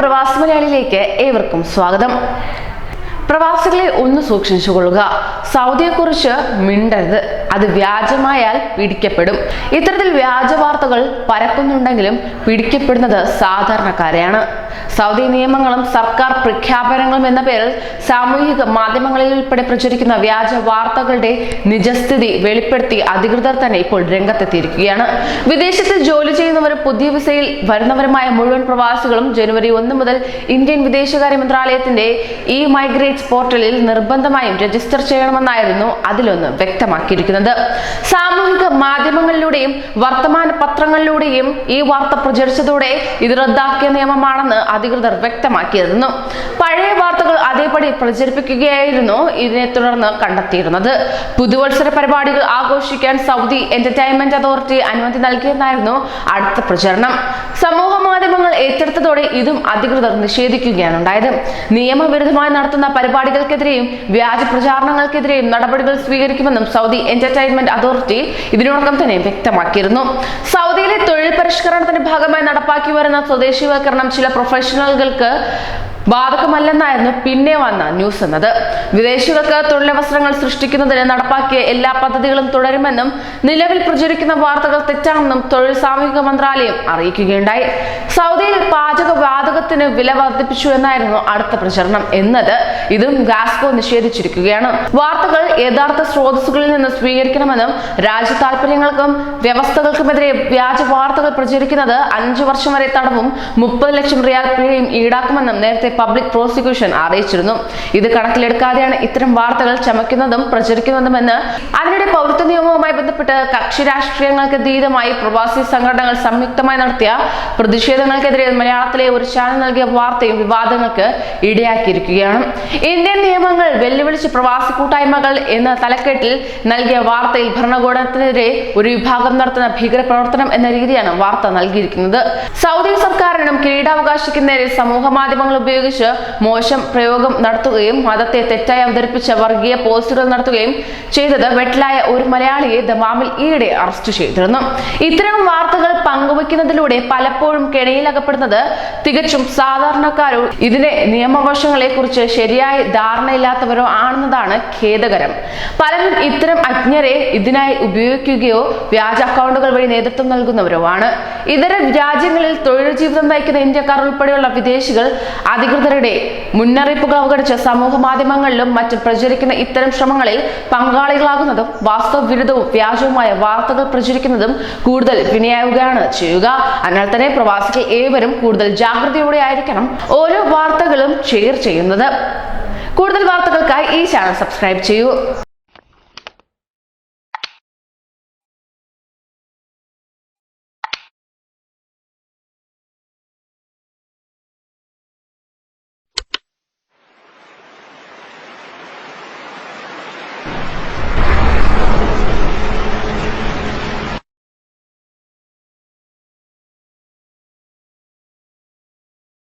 പ്രവാസി മലയാളിയിലേക്ക് ഏവർക്കും സ്വാഗതം. പ്രവാസികളെ ഒന്ന് സൂക്ഷിച്ചുകൊള്ളുക സൗദിയെക്കുറിച്ച് മിണ്ടരുത്. അത് വ്യാജമായാൽ പിടിക്കപ്പെടും. ഇത്തരത്തിൽ വ്യാജ വാർത്തകൾ പരക്കുന്നുണ്ടെങ്കിലും പിടിക്കപ്പെടുന്നത് സാധാരണക്കാരെയാണ്. സൗദി നിയമങ്ങളും സർക്കാർ പ്രഖ്യാപനങ്ങളും എന്ന പേരിൽ സാമൂഹിക മാധ്യമങ്ങളിൽ ഉൾപ്പെടെ പ്രചരിക്കുന്ന വ്യാജ വാർത്തകളുടെ നിജസ്ഥിതി വെളിപ്പെടുത്തി അധികൃതർ തന്നെ ഇപ്പോൾ രംഗത്തെത്തിയിരിക്കുകയാണ്. വിദേശത്ത് ജോലി ചെയ്യുന്നവരും പുതിയ വിസയിൽ വരുന്നവരുമായ മുഴുവൻ പ്രവാസികളും ജനുവരി ഒന്ന് മുതൽ ഇന്ത്യൻ വിദേശകാര്യ മന്ത്രാലയത്തിന്റെ ഇ മൈഗ്രേറ്റ്സ് പോർട്ടലിൽ നിർബന്ധമായും രജിസ്റ്റർ ചെയ്യണമെന്നായിരുന്നു അതിലൊന്ന് വ്യക്തമാക്കിയിരിക്കുന്നത്. സാമൂഹിക മാധ്യമങ്ങളിലൂടെയും വർത്തമാന പത്രങ്ങളിലൂടെയും ഈ വാർത്ത പ്രചരിച്ചതോടെ ഇത് റദ്ദാക്കിയ നിയമമാണെന്ന് അധികൃതർ വ്യക്തമാക്കിയിരുന്നു. പഴയ വാർത്തകൾ അതേപടി പ്രചരിപ്പിക്കുകയായിരുന്നു ഇതിനെ തുടർന്ന് കണ്ടെത്തിയിരുന്നത്. പുതുവത്സര പരിപാടികൾ ആഘോഷിക്കാൻ സൗദി എന്റർടൈൻമെന്റ് അതോറിറ്റി അനുമതി നൽകിയെന്നായിരുന്നു അടുത്ത പ്രചരണം. സമൂഹ മാധ്യമങ്ങൾ ഏറ്റെടുത്തതോടെ ഇതും അധികൃതർ നിഷേധിക്കുകയാണ് ഉണ്ടായത്. നിയമവിരുദ്ധമായി നടത്തുന്ന പരിപാടികൾക്കെതിരെയും വ്യാജ പ്രചാരണങ്ങൾക്കെതിരെയും നടപടികൾ സ്വീകരിക്കുമെന്നും സൗദി എന്റർടൈൻമെന്റ് അതോറിറ്റി ഇതിനോടകം തന്നെ വ്യക്തമാക്കിയിരുന്നു. സൗദിയിലെ തൊഴിൽ പരിഷ്കരണത്തിന്റെ ഭാഗമായി നടപ്പാക്കി വരുന്ന സ്വദേശീവൽക്കരണം ചില പ്രൊഫഷണലുകൾക്ക് ബാധകമല്ലെന്നായിരുന്നു പിന്നെ വന്ന ന്യൂസ് എന്നത്. വിദേശികൾക്ക് തൊഴിലവസരങ്ങൾ സൃഷ്ടിക്കുന്നതിന് നടപ്പാക്കിയ എല്ലാ പദ്ധതികളും തുടരുമെന്നും നിലവിൽ പ്രചരിക്കുന്ന വാർത്തകൾ തെറ്റാണെന്നും തൊഴിൽ സാമൂഹിക മന്ത്രാലയം അറിയിക്കുകയുണ്ടായി. സൗദിയിൽ പാചക വാതകത്തിന് വില വർദ്ധിപ്പിച്ചു എന്നായിരുന്നു അടുത്ത പ്രചരണം. എന്നത് ഇതും ഗാസ്കോ നിഷേധിച്ചിരിക്കുകയാണ്. വാർത്തകൾ യഥാർത്ഥ സ്രോതസ്സുകളിൽ നിന്ന് സ്വീകരിക്കണമെന്നും രാജ്യ താല്പര്യങ്ങൾക്കും വ്യവസ്ഥകൾക്കുമെതിരെ വ്യാജ വാർത്തകൾ പ്രചരിക്കുന്നത് അഞ്ചു വർഷം വരെ തടവും മുപ്പത് ലക്ഷം റിയാൽ പിഴയും ഈടാക്കുമെന്നും നേരത്തെ പബ്ലിക് പ്രോസിക്യൂഷൻ അറിയിച്ചിരുന്നു. ഇത് കണക്കിലെടുക്കാതെയാണ് ഇത്തരം വാർത്തകൾ ചമയ്ക്കുന്നതും പ്രചരിക്കുന്നതുമെന്ന് അതിനിടെ പൗരത്വ നിയമവുമായി ബന്ധപ്പെട്ട് കക്ഷി രാഷ്ട്രീയങ്ങൾക്ക് അതീതമായി പ്രവാസി സംഘടനകൾ സംയുക്തമായി നടത്തിയ പ്രതിഷേധങ്ങൾക്കെതിരെ മലയാളത്തിലെ ഒരു ചാനൽ നൽകിയ വാർത്തയും വിവാദങ്ങൾക്ക് ഇടയാക്കിയിരിക്കുകയാണ്. ഇന്ത്യൻ നിയമങ്ങൾ വെല്ലുവിളിച്ച് പ്രവാസി കൂട്ടായ്മകൾ എന്ന തലക്കെട്ടിൽ നൽകിയ വാർത്തയിൽ ഭരണകൂടത്തിനെതിരെ ഒരു വിഭാഗം നടത്തുന്ന ഭീകരപ്രവർത്തനം എന്ന രീതിയാണ് വാർത്ത നൽകിയിരിക്കുന്നത്. സൗദി സർക്കാരിനും കിരീടാവകാശിക്കും സമൂഹ മാധ്യമങ്ങൾ ഉപയോഗിച്ച് മോശം പ്രയോഗം നടത്തുകയും മതത്തെ തെറ്റായി അവതരിപ്പിച്ച വർഗീയ പോസ്റ്റുകൾ നടത്തുകയും ചെയ്തത് വെട്ടിലായ ഒരു മലയാളിയെ ദമാമിൽ ഈയിടെ അറസ്റ്റ് ചെയ്തിരുന്നു. ഇത്തരം വാർത്തകൾ പങ്കുവയ്ക്കുന്നതിലൂടെ പലപ്പോഴും കെണിയിലകപ്പെടുന്നത് തികച്ചും സാധാരണക്കാരോ ഇതിലെ നിയമവശങ്ങളെ കുറിച്ച് ശരിയായ ധാരണയില്ലാത്തവരോ ആണെന്നതാണ് ഖേദകരം. പലരും ഇത്തരം അജ്ഞരെ ഇതിനായി ഉപയോഗിക്കുകയോ വ്യാജ അക്കൗണ്ടുകൾ വഴി നേതൃത്വം നൽകുന്നവരോ ആണ്. ഇതര രാജ്യങ്ങളിൽ തൊഴിൽ ജീവിതം നയിക്കുന്ന ഇന്ത്യക്കാർ ഉൾപ്പെടെയുള്ള വിദേശികൾ അധികൃതരുടെ മുന്നറിയിപ്പുകൾ അവഗണിച്ച് സമൂഹ മാധ്യമങ്ങളിലും മറ്റും പ്രചരിക്കുന്ന ഇത്തരം ശ്രമങ്ങളിൽ പങ്കാളികളാകുന്നതും വാസ്തവ വിരുദ്ധവും വ്യാജവുമായ വാർത്തകൾ പ്രചരിക്കുന്നതും കൂടുതൽ വിനയാവുകയാണ് ചെയ്യുക. അതിനാൽ തന്നെ പ്രവാസികൾ ഏവരും കൂടുതൽ ജാഗ്രതയോടെ ആയിരിക്കണം ഓരോ വാർത്തകളും ഷെയർ ചെയ്യുന്നത്. കൂടുതൽ വാർത്തകൾക്കായി ഈ ചാനൽ സബ്സ്ക്രൈബ് ചെയ്യൂ.